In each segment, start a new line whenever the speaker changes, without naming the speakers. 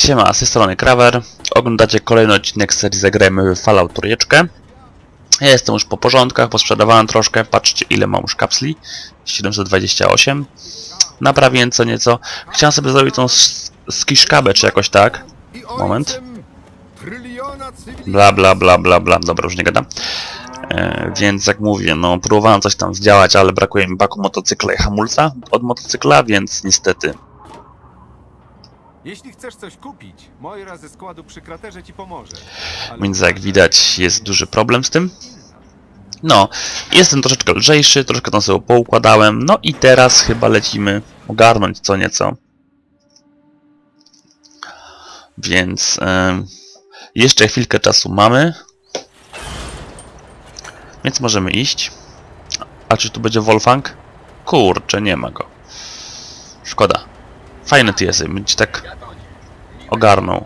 Siema, z tej strony Krawer. Oglądacie kolejny odcinek serii Zagrajmy w Fallout Trójeczkę. Ja jestem już po porządkach, posprzedawałem troszkę. Patrzcie ile mam już kapsli. 728. Naprawię co nieco. Chciałem sobie zrobić tą skiszkabę czy jakoś tak. Moment. Bla bla bla bla bla. Dobra, już nie gadam. E, więc jak mówię, no próbowałem coś tam zdziałać, ale brakuje mi baku motocykla i hamulca od motocykla, więc niestety
Jeśli chcesz coś kupić, Moira ze składu przy kraterze ci pomoże. Ale
Więc jak widać jest duży problem z tym. No, jestem troszeczkę lżejszy, troszkę tam sobie poukładałem. No i teraz chyba lecimy ogarnąć co nieco. Więc em, jeszcze chwilkę czasu mamy. Więc możemy iść. A czy tu będzie Wolfgang? Kurczę, nie ma go. Szkoda. Fajny ty jesteś, bym ci tak ogarnął.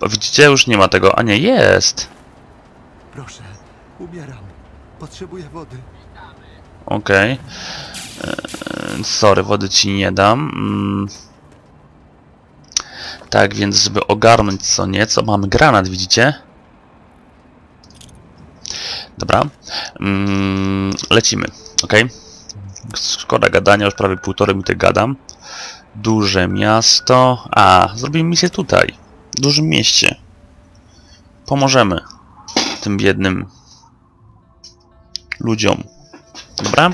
Bo widzicie, już nie ma tego. A nie, jest.
Proszę, umieram. Potrzebuję wody.
Okej. Eee, Sorry, wody ci nie dam. Mm. Tak, więc żeby ogarnąć co nieco, mamy granat, widzicie? Dobra. Mm, lecimy, ok? Szkoda gadania, już prawie półtorej minuty gadam. Duże miasto. A, zrobimy misję tutaj. W dużym mieście. Pomożemy tym biednym ludziom. Dobra?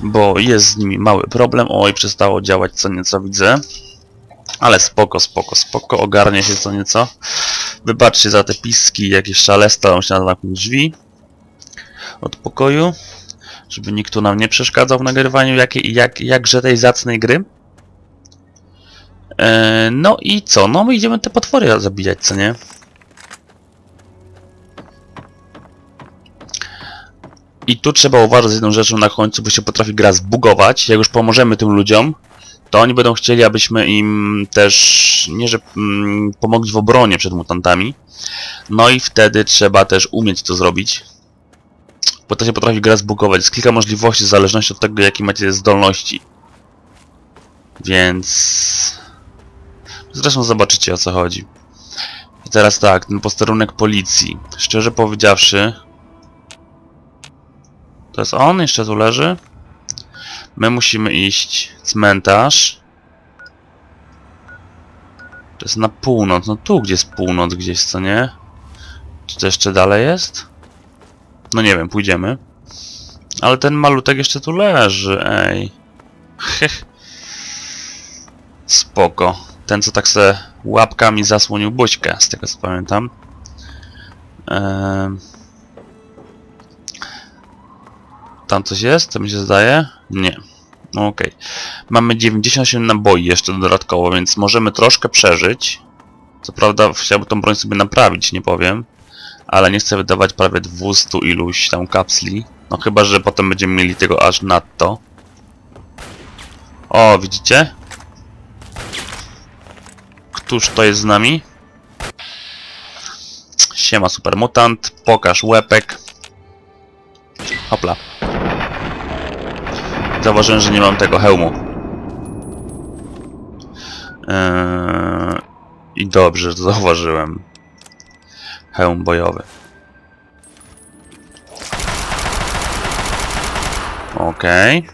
Bo jest z nimi mały problem. Oj, przestało działać co nieco widzę. Ale spoko, spoko, spoko. Ogarnie się co nieco. Wybaczcie za te piski, jakieś szaleństwa. Muszę zamknąć drzwi od pokoju. Żeby nikt tu nam nie przeszkadzał w nagrywaniu jakiej, jak, jakże tej zacnej gry. E, no i co? No my idziemy te potwory zabijać, co nie? I tu trzeba uważać z jedną rzeczą na końcu, bo się potrafi gra zbugować. Jak już pomożemy tym ludziom, to oni będą chcieli, abyśmy im też, nie że mm, pomogli w obronie przed mutantami. No i wtedy trzeba też umieć to zrobić. Się potrafi gra zbugować. Jest kilka możliwości w zależności od tego, jakie macie zdolności. Więc... Zresztą zobaczycie o co chodzi. I teraz tak, ten posterunek policji. Szczerze powiedziawszy, to jest on? Jeszcze tu leży? My musimy iść cmentarz. To jest na północ. No tu gdzie jest północ gdzieś, co nie? Czy to jeszcze dalej jest? No nie wiem, pójdziemy. Ale ten malutek jeszcze tu leży, ej. Spoko. Ten co tak se łapkami zasłonił buźkę, z tego co pamiętam. Ehm. Tam coś jest? To mi się zdaje? Nie. No Okej. Mamy 98 naboi jeszcze dodatkowo, więc możemy troszkę przeżyć. Co prawda chciałbym tą broń sobie naprawić, nie powiem. Ale nie chcę wydawać prawie 200 iluś tam kapsli. No chyba, że potem będziemy mieli tego aż nadto. O, widzicie? Któż to jest z nami? Siema super mutant, pokaż łepek. Hopla. Zauważyłem, że nie mam tego hełmu. Eee, I dobrze, że zauważyłem. Hełm bojowy. Okej.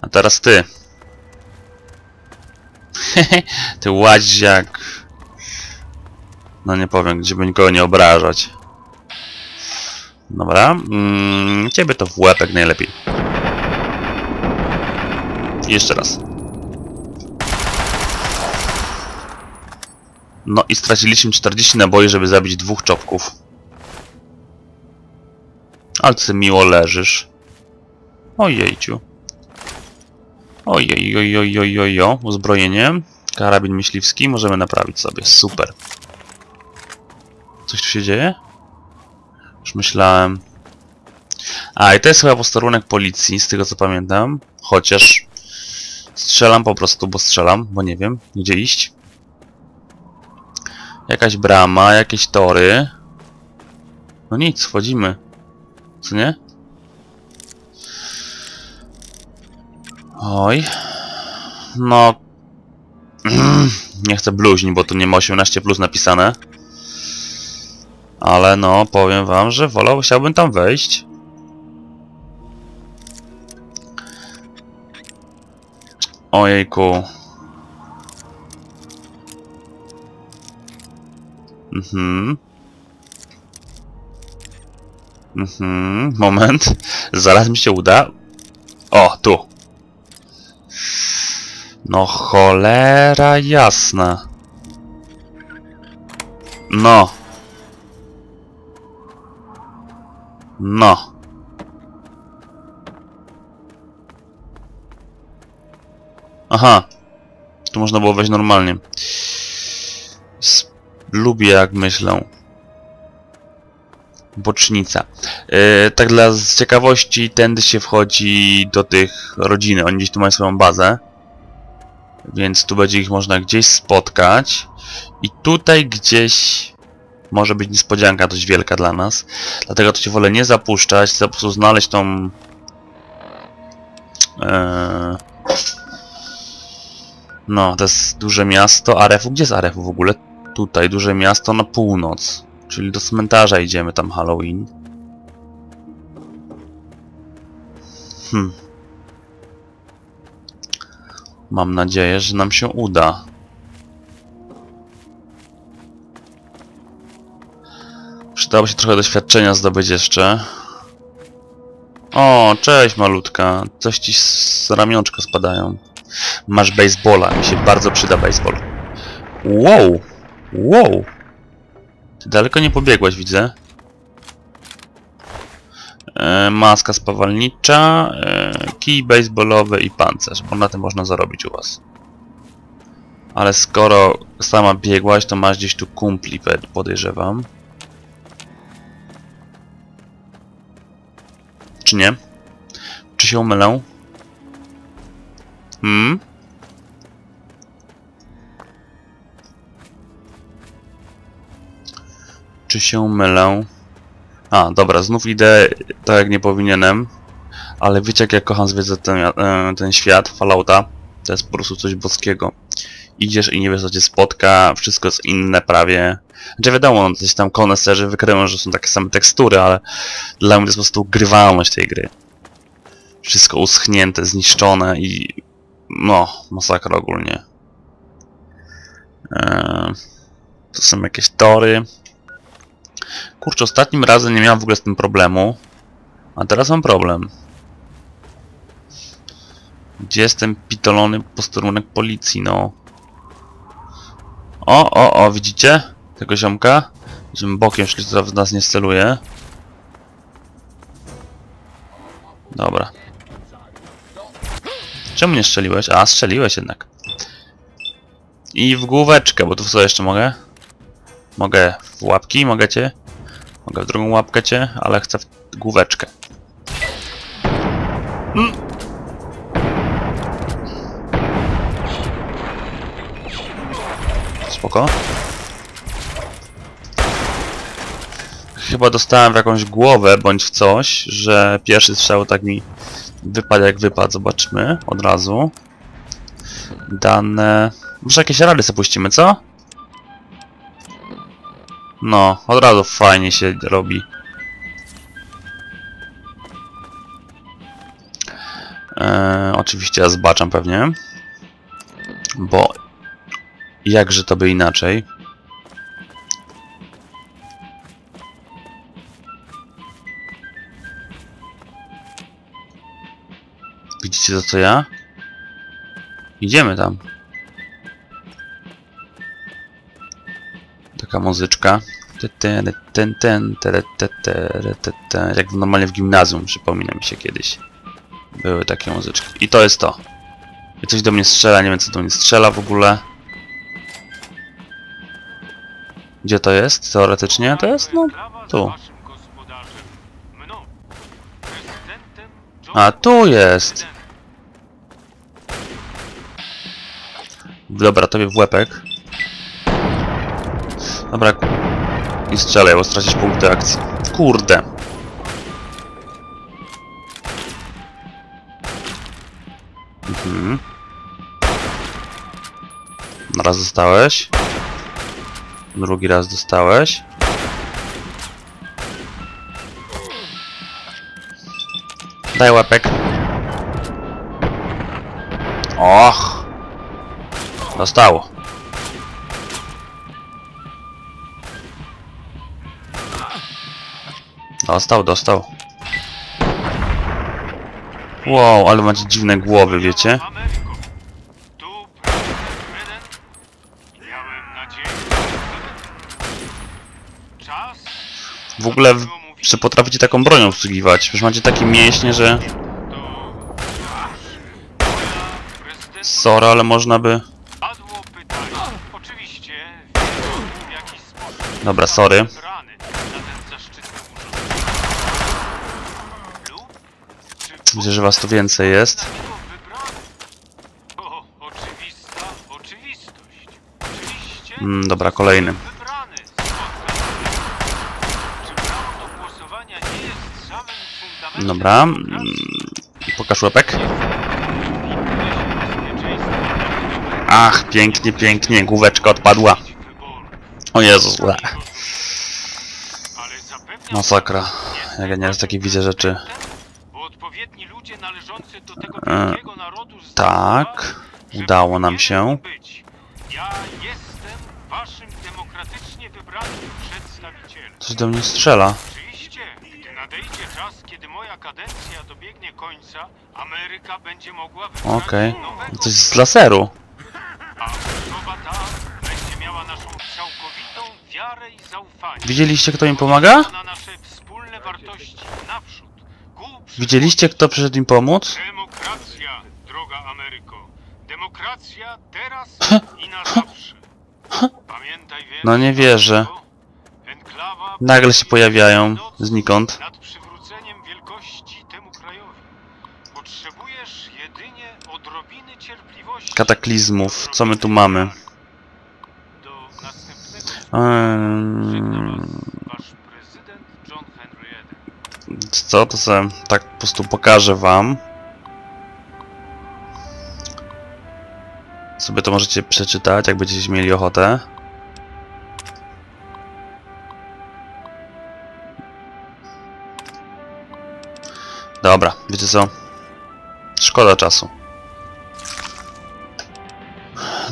A teraz ty. ty łaziak. No nie powiem, gdzie by nikogo nie obrażać. Dobra. Mm, ciebie to w łeb jak najlepiej. Jeszcze raz. No i straciliśmy 40 naboi, żeby zabić dwóch czopków. Ale ty miło leżysz. Ojejciu. Ojej, oj, oj, oj, oj, oj. Uzbrojenie. Karabin myśliwski. Możemy naprawić sobie. Super. Coś tu się dzieje? Już myślałem. A, i to jest chyba posterunek policji, z tego co pamiętam. Chociaż strzelam po prostu, bo strzelam, bo nie wiem, gdzie iść. Jakaś brama, jakieś tory. No nic, wchodzimy. Co nie? Oj. No... Nie chcę bluźnić, bo tu nie ma 18 plus napisane. Ale no, powiem wam, że wolał, chciałbym tam wejść. Ojejku. Mhm. Mhm, moment. Zaraz mi się uda. O, tu. No cholera jasna. No. No. Aha. Tu można było wejść normalnie. Lubię jak myślę. Bocznica. Yy, tak dla z ciekawości, tędy się wchodzi do tych rodziny. Oni gdzieś tu mają swoją bazę. Więc tu będzie ich można gdzieś spotkać. I tutaj gdzieś może być niespodzianka dość wielka dla nas. Dlatego to się wolę nie zapuszczać, po prostu znaleźć tą... Eee... No, to jest duże miasto. Arefu, gdzie jest Arefu w ogóle? Tutaj, duże miasto na północ. Czyli do cmentarza idziemy tam Halloween. Hmm. Mam nadzieję, że nam się uda. Przydałoby się trochę doświadczenia zdobyć jeszcze. O, cześć malutka. Coś ci z ramionczka spadają. Masz baseballa. Mi się bardzo przyda baseball. Wow! Wow! Ty daleko nie pobiegłaś, widzę. E, maska spawalnicza, e, kij baseballowy i pancerz, bo na tym można zarobić u was. Ale skoro sama biegłaś, to masz gdzieś tu kumpli, podejrzewam. Czy nie? Czy się mylę? Hmm? Czy się mylę? A, dobra, znów idę tak jak nie powinienem. Ale wiecie jak ja kocham zwiedzać ten, e, ten świat, Fallouta. To jest po prostu coś boskiego. Idziesz i nie wiesz co cię spotka, wszystko jest inne prawie. Znaczy wiadomo, no, gdzieś tam koneserzy wykryją, że są takie same tekstury, ale dla mnie to jest po prostu grywalność tej gry. Wszystko uschnięte, zniszczone i... No, masakra ogólnie. Eee, to są jakieś tory. Kurczę, ostatnim razem nie miałem w ogóle z tym problemu. A teraz mam problem. Gdzie jest ten pitolony posterunek policji, no? O, o, o, widzicie? Tego ziomka? Żebym bokiem szli, to w nas nie celuje. Dobra. Czemu nie strzeliłeś? A, strzeliłeś jednak. I w główeczkę, bo tu co jeszcze mogę? Mogę w łapki, mogę cię? Mogę w drugą łapkę cię, ale chcę w główeczkę. Mm. Spoko. Chyba dostałem w jakąś głowę, bądź w coś, że pierwszy strzał tak mi wypadł jak wypadł. Zobaczmy od razu. Dane... Może jakieś rady sobie puścimy, co? No, od razu fajnie się robi. Eee, oczywiście ja zbaczam pewnie. Bo jakże to by inaczej. Widzicie to co ja? Idziemy tam. Taka muzyczka. Ten, ten. Jak normalnie w gimnazjum, przypomina mi się kiedyś. Były takie muzyczki. I to jest to. I coś do mnie strzela, nie wiem co do mnie strzela w ogóle. Gdzie to jest? Teoretycznie to jest? No, tu. A, tu jest. Dobra, tobie w łepek. Dobra. I strzelaj, bo stracisz punkty akcji. Kurde. Mhm. Raz dostałeś. Drugi raz dostałeś. Daj łapek. Och. Dostało. Dostał, dostał. Wow, ale macie dziwne głowy, wiecie? W ogóle, czy potraficie taką bronią obsługiwać? Przecież macie takie mięśnie, że... Sorry, ale można by... Dobra, sorry.
Wybrany na ten zaszczytny urząd. Lub czy
Widzę, że was tu więcej jest. Mm, dobra, kolejny. Dobra. mm? Pokaż łapek. Ach, pięknie, pięknie. Główeczka odpadła. O Jezus, łe.
Ale zapewniam
Masakra. Jak ja nieraz takie widzę rzeczy.
Odpowiedni ludzie należący do tego wielkiego narodu
Tak.
że
Udało nam się.
Ja jestem waszym demokratycznie wybranym przedstawicielem.
Coś do mnie strzela.
Oczywiście, gdy nadejdzie czas, kiedy moja kadencja dobiegnie końca, Ameryka będzie mogła wybrać
Okej.
nowego.
Coś z laseru.
A osoba ta będzie miała naszą całkowitą wiarę i zaufanie.
Widzieliście, kto im pomaga?
Na nasze wspólne wartości naprzód.
Widzieliście, kto przyszedł im pomóc?
Demokracja, droga Ameryko. Demokracja teraz i na zawsze. Pamiętaj więc,
No nie wierzę. Nagle się pojawiają znikąd.
Nad przywróceniem wielkości temu krajowi. Potrzebujesz jedynie odrobiny cierpliwości.
Kataklizmów. Co my tu mamy?
Do następnego wasz prezydent John Henry Eden.
Co? To sobie tak po prostu pokażę wam. Sobie to możecie przeczytać, jak będziecie mieli ochotę. Dobra, wiecie co? Szkoda czasu.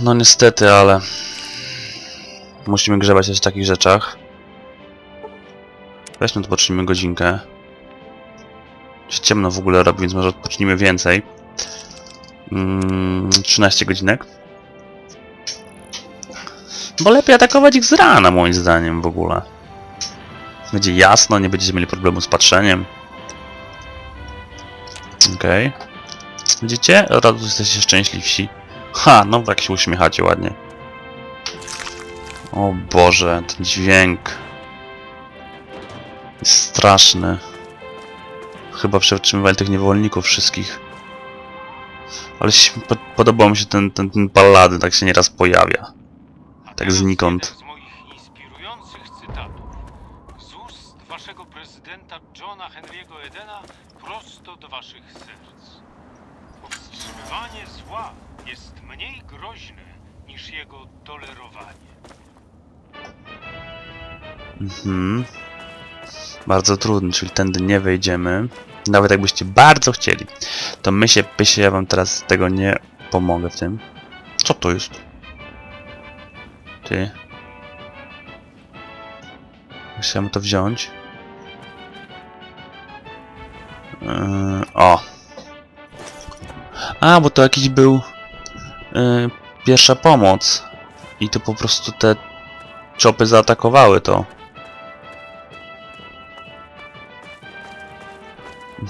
No niestety, ale... Musimy grzebać też w takich rzeczach. Weźmy tu pocznijmy godzinkę. Się ciemno w ogóle robi, więc może odpocznijmy więcej. Mm, 13 godzinek. Bo lepiej atakować ich z rana, moim zdaniem, w ogóle. Będzie jasno, nie będziecie mieli problemu z patrzeniem. Okej. Widzicie? Od razu jesteście szczęśliwsi. Ha, no tak się uśmiechacie ładnie. O Boże, ten dźwięk. Jest straszny. Chyba przetrzymywali tych niewolników wszystkich. Ale podobał mi się ten, ten, ten Paladyn, tak się nieraz pojawia. Tak znikąd.
prezydenta Johna Henry'ego Edena prosto do waszych serc. Powstrzymywanie zła jest mniej groźne niż jego tolerowanie.
Mhm. Bardzo trudny, czyli tędy nie wejdziemy. Nawet jakbyście bardzo chcieli. To my się pysie, ja wam teraz tego nie pomogę w tym. Co to jest? Ty. Chciałem to wziąć. Yy, o. A, bo to jakiś był yy, pierwsza pomoc. I to po prostu te czopy zaatakowały to.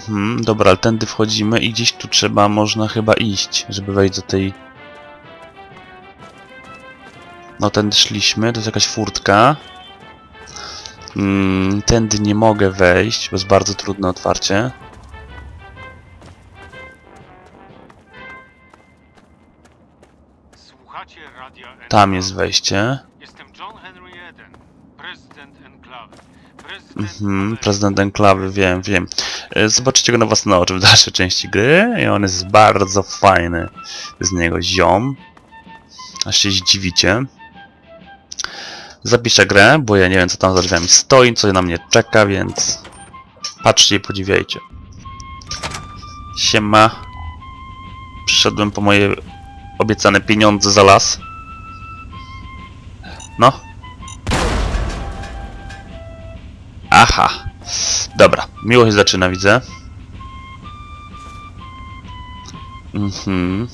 Mhm, dobra, ale tędy wchodzimy i gdzieś tu trzeba, można chyba iść, żeby wejść do tej... No, tędy szliśmy, to jest jakaś furtka. Mm, tędy nie mogę wejść, bo jest bardzo trudne otwarcie. Tam jest wejście.
Jestem John Henry Eden, prezydent Enklawy. Prezydent
Mhm, prezydent enklawy, wiem, wiem. E, Zobaczycie go na własne oczy w dalszej części gry i on jest bardzo fajny z niego ziom. Aż się zdziwicie. Zapiszę grę, bo ja nie wiem co tam za drzwiami stoi, co na mnie czeka, więc patrzcie i podziwiajcie. Siema. Przyszedłem po moje obiecane pieniądze za las. No. Aha. Dobra, miło się zaczyna, widzę. Mhm.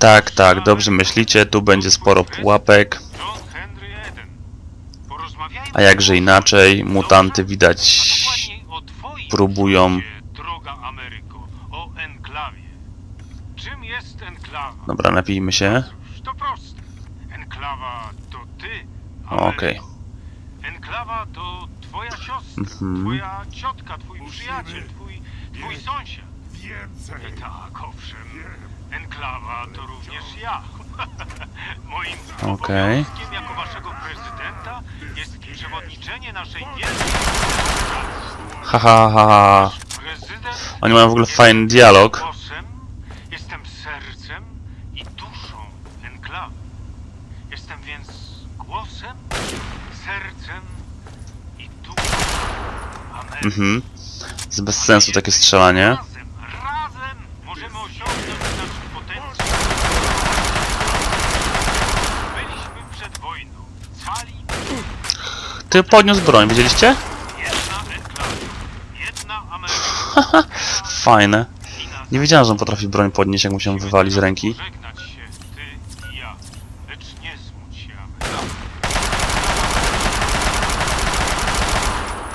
Tak, tak, dobrze myślicie, tu będzie sporo pułapek. A jakże inaczej, mutanty widać próbują-? Dobra, napijmy się. Okej.
Ameryko. Enklawa to twoja siostra,
Mhm.
Twoja ciotka, twój przyjaciel, twój, twój sąsiad.
Więcej!
Tak, owszem. Enklawa to również ja. Moim
Okej.
obowiązkiem jako waszego prezydenta jest przewodniczenie naszej wielkiej
Ha, ha, ha, Oni mają w ogóle fajny dialog.
głosem, jestem sercem i duszą enklawy. Jestem więc głosem, sercem i duszą Ameryki.
Mhm. Z bez sensu takie strzelanie. Ty podniósł broń, widzieliście? Fajne. Nie wiedziałem, że on potrafi broń podnieść, jak mu się wywali z ręki.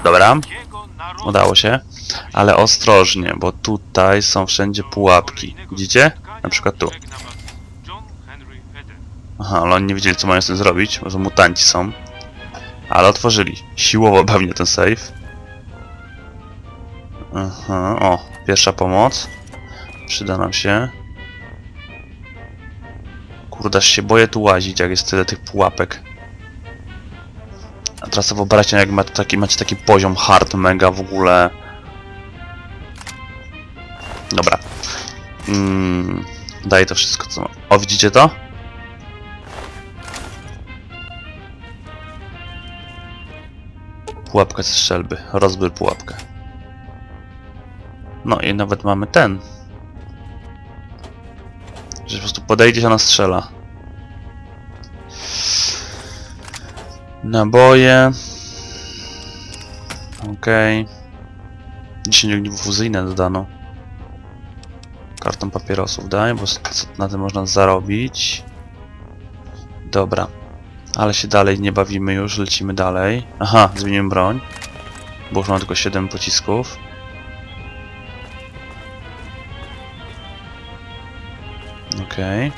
Dobra, udało się. Ale ostrożnie, bo tutaj są wszędzie pułapki. Widzicie? Na przykład tu. Aha, ale oni nie wiedzieli, co mają z tym zrobić, bo to mutanci są. Ale otworzyli. Siłowo pewnie ten safe. Aha, o, pierwsza pomoc. Przyda nam się. Kurde, się boję tu łazić, jak jest tyle tych pułapek. Teraz wyobraźcie, jak macie taki, macie taki poziom hard mega w ogóle. Dobra. Mm, daję to wszystko, co mam. O, widzicie to? Pułapka ze strzelby. Rozbyr pułapkę. No i nawet mamy ten. Że po prostu podejdzie ona strzela. Naboje. Okej. Okay. 10 ogniw fuzyjne dodano. Karton papierosów daj, bo na tym można zarobić. Dobra. Ale się dalej nie bawimy już, lecimy dalej. Aha, zmieniłem broń. Bo już mam tylko 7 pocisków. Okej.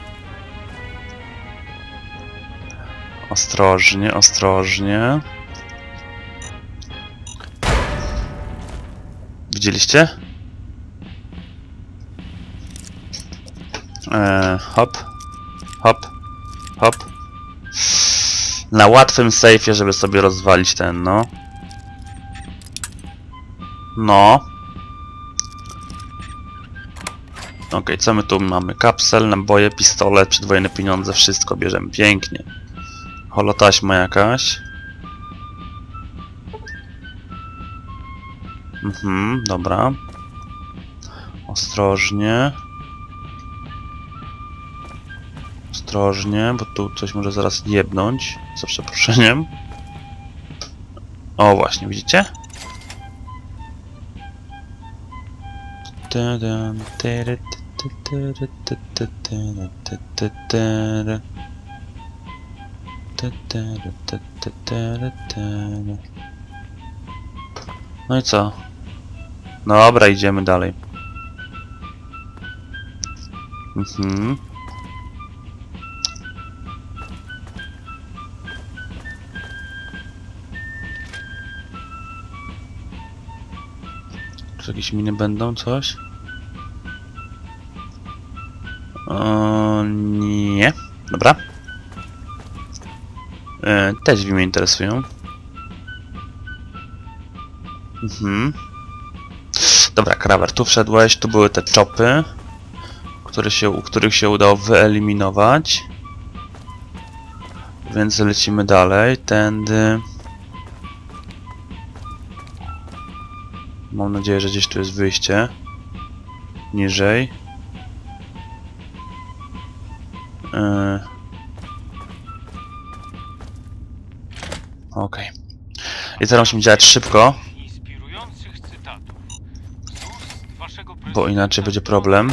Ostrożnie, ostrożnie. Widzieliście? Eee, hop, hop, hop. Na łatwym sejfie, żeby sobie rozwalić ten, no. No. Okej, co my tu mamy? Kapsel, naboje, pistolet, przedwojenne pieniądze, wszystko bierzemy. Pięknie. Holotaśma jakaś. Mhm, dobra. Ostrożnie. Ostrożnie, bo tu coś może zaraz jebnąć. Za przeproszeniem. O, właśnie, widzicie? No i co? No dobra, idziemy dalej. Mhm. Czy jakieś miny będą, coś? O, nie. Dobra. E, te drzwi mnie interesują. Mhm. Dobra, Krawer, tu wszedłeś, tu były te czopy, które się, których się udało wyeliminować. Więc lecimy dalej. Tędy. Mam nadzieję, że gdzieś tu jest wyjście. Niżej. Yy. Okej. I teraz musimy działać szybko, bo inaczej będzie problem.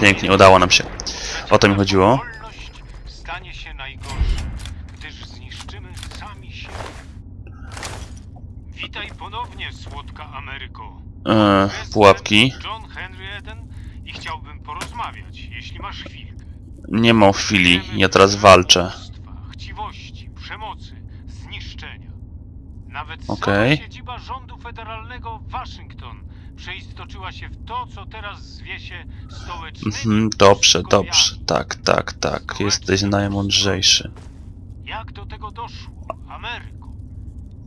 Pięknie, udało nam się. O to mi chodziło.
Witaj ponownie, słodka Ameryko.
Yy, pułapki.
John Henry Eden i chciałbym porozmawiać, jeśli masz chwilkę.
Nie mam chwili, ja teraz walczę.
Chciwości, przemocy, zniszczenia. Nawet sama siedziba rządu federalnego Waszyngton przeistoczyła się w to, co teraz zwie się stołecznymi
Mhm, dobrze, dobrze. Tak, tak, tak. Jesteś najmądrzejszy.
Jak do tego doszło, Ameryko?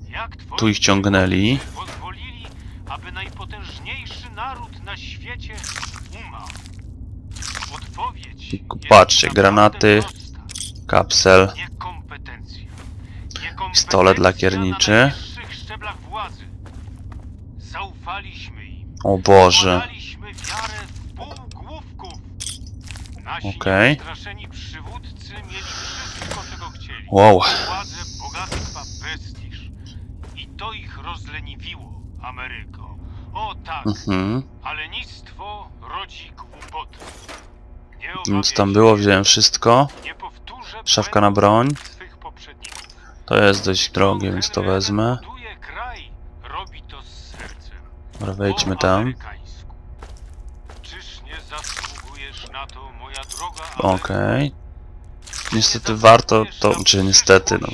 Jak twoi
Tu ich ciągnęli.
pozwolili, aby najpotężniejszy naród na świecie? Jest
Patrzcie, granaty. Kapsel. Pistolet lakierniczy. O Boże. Okej. Wow.
I Ameryko. O tak,
Mhm.
ale lenistwo rodzi głupotę.
Nic
obawiaj
tam było, wziąłem wszystko. Szafka na broń. To jest dość drogie, więc to wezmę. Dobra, wejdźmy tam. Okej.
Czy
Niestety
nie
warto to, czy niestety, no.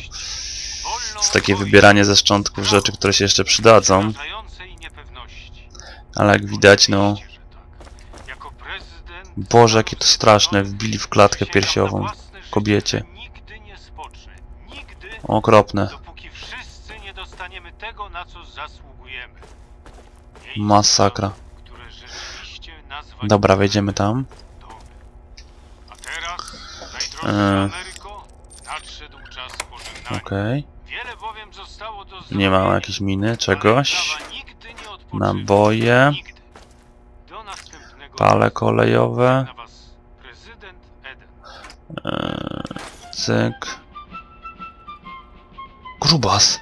To takie wybieranie ze szczątków rzeczy, które się jeszcze przydadzą. Ale jak widać, no... Boże, jakie to straszne. Wbili w klatkę piersiową. kobiecie. Okropne. Masakra. Dobra, wejdziemy tam.
pożegnania.
Okej.
Do
Nie mam jakiejś miny, czegoś. Naboje. Pale kolejowe. Eee, cyk. Grubas.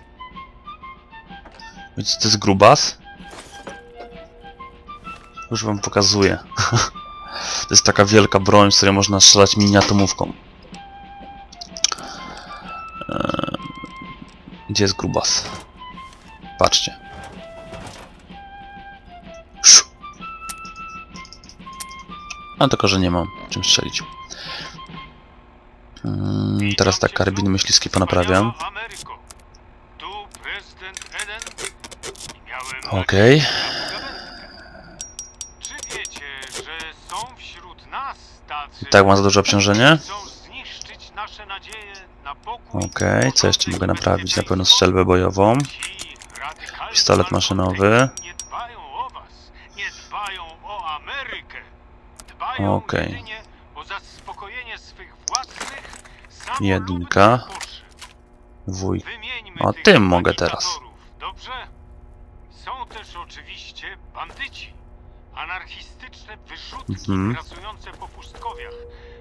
Wiecie, to jest grubas? Już wam pokazuję. to jest taka wielka broń, z której można strzelać mini-atomówką. Eee, gdzie jest grubas? Patrzcie. A tylko, że nie mam czym strzelić. Mm, teraz tak, karabiny myśliwskie ponaprawiam. Okej.
tacy,
Tak, mam za duże obciążenie. Okej, co jeszcze mogę naprawić? Na pewno strzelbę bojową. Pistolet maszynowy.
Nie dbają o was, nie dbają o Amerykę.
Okej.
jedynie o zaspokojenie swych własnych,
Jedynka.
potrzeb.
Wuj.
Wymieńmy
O,
tych
tym mogę teraz.
agitatorów, Dobrze? Są też oczywiście bandyci. Anarchistyczne wyrzutki
Mhm.
pracujące po pustkowiach,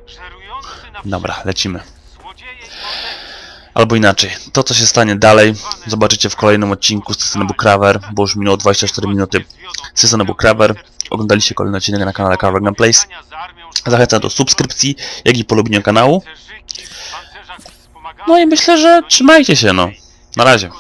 żerujący na
Dobra, lecimy.
Złodzieje i mordercy.
Albo inaczej, to co się stanie dalej, zobaczycie w kolejnym odcinku z Seasonabu Craver, bo już minęło 24 minuty. Seasonabu Craver, oglądaliście kolejny odcinek na kanale Craver Gameplays. Zachęcam do subskrypcji, jak i polubienia kanału. No i myślę, że trzymajcie się no. Na razie.